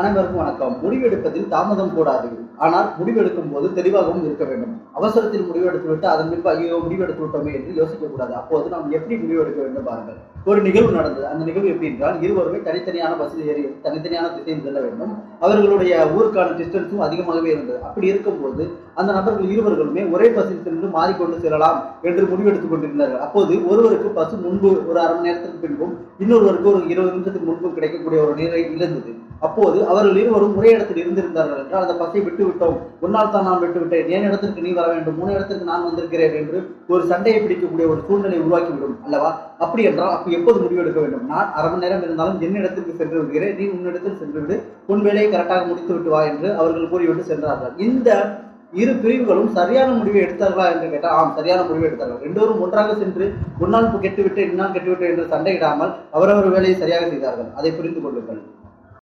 அனைவருக்கும் வணக்கம். முடிவெடுப்பதில் தாமதம் கூடாது. ஆனால் முடிவெடுக்கும் போது தெளிவாகவும் இருக்க வேண்டும். அவசரத்தில் முடிவெடுத்துவிட்டு அதன் பின்பு ஐயோ முடிவெடுத்து விட்டோமே என்று யோசிக்க கூடாது. அப்போது நாம் எப்படி முடிவெடுக்க வேண்டும் பாருங்கள். ஒரு நிகழ்வு நடந்தது. அந்த நிகழ்வு எப்படி என்றால் இருவருமே தனித்தனியான பஸ்ஸில் ஏறி தனித்தனியான திசையில் செல்ல வேண்டும். அவர்களுடைய ஊருக்கான டிஸ்டன்ஸும் அதிகமாகவே இருந்தது. அப்படி இருக்கும்போது அந்த நபர்கள் இருவர்களுமே ஒரே பஸ்ஸில் சென்று மாறிக்கொண்டு செல்லலாம் என்று முடிவெடுத்துக் கொண்டிருந்தார்கள். அப்போது ஒருவருக்கு பஸ் முன்பு ஒரு அரை மணி நேரத்துக்கு பின்பும் இன்னொருவருக்கு ஒரு இருபது நிமிஷத்துக்கு முன்பும் கிடைக்கக்கூடிய ஒரு நிலை இருந்தது. அப்போது அவர்கள் இருவரும் ஒரே இடத்தில் இருந்திருந்தார்கள் என்றால் அந்த பசியை விட்டு விட்டோம் உன்னால் தான் நான் விட்டு விட்டேன் என் இடத்திற்கு நீ வர வேண்டும்? உன் இடத்திற்கு நான் வந்திருக்கிறேன் என்று ஒரு சண்டையை பிடிக்கக்கூடிய ஒரு சூழ்நிலை உருவாக்கிவிடும் அல்லவா? அப்படி என்றால் அப்போ எப்போது முடிவெடுக்க வேண்டும்? நான் அரை மணி நேரம் இருந்தாலும் என் இடத்திற்கு சென்று விடுகிறேன். நீ உன்னிடத்தில் சென்று விடு. உன் வேலையை கரெக்டாக முடித்து விட்டு வா என்று அவர்கள் கூறிவிட்டு சென்றார்கள். இந்த இரு பிரிவுகளும் சரியான முடிவை எடுத்தார்களா என்று கேட்டால் ஆம் சரியான முடிவை எடுத்தார்கள். ரெண்டோரும் ஒன்றாக சென்று முன்னால் கெட்டுவிட்டு இன்னால் கெட்டுவிட்டு என்று சண்டையிடாமல் அவரவர் வேலையை சரியாக செய்தார்கள். அதை புரிந்து கொள்ளுங்கள்.